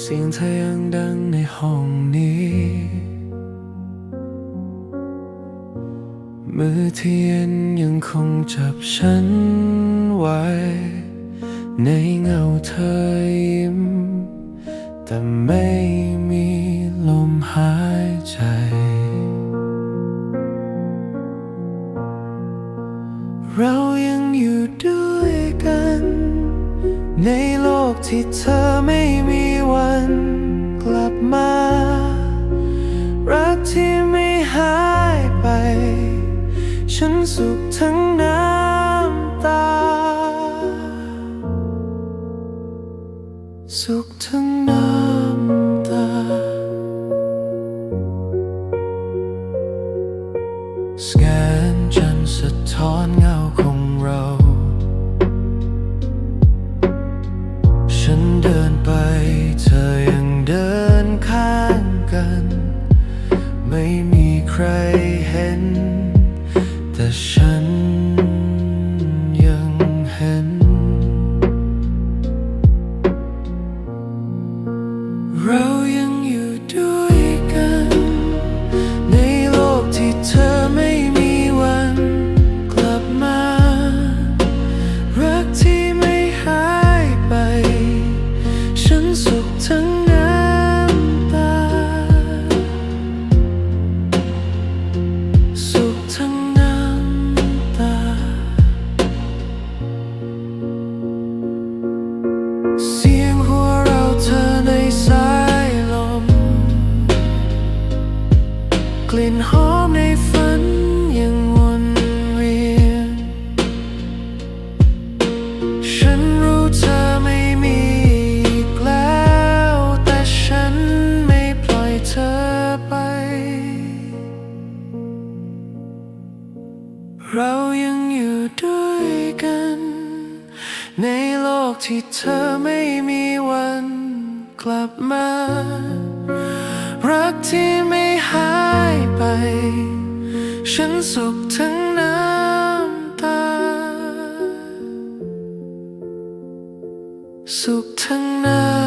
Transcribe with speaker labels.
Speaker 1: สียงเธอยังดังในห้องนี้ มือที่เย็นยังคงจับฉันไว้ ในเงาเธอยิ้ม แต่ไม่มีลมหายใจ เรายังอยู่ด้วยกัน ในโลกที่เธอไม่ ที่ไม่หายไป ฉันสุขทั้งน้ำตา สุขทั้งน้ำตา สแกนจันสะท้อนเงาของเรา น แต่ฉัน กลิ่นหอมในฝันยังวนเวียน ฉันรู้เธอไม่มีอีกแล้ว แต่ฉันไม่ปล่อยเธอไป เรายังอยู่ด้วยกัน ในโลกที่เธอไม่มีวันกลับมา รักที่ไม่ ฉันสุขทั้งน้ำตา สุขทั้งน้ำ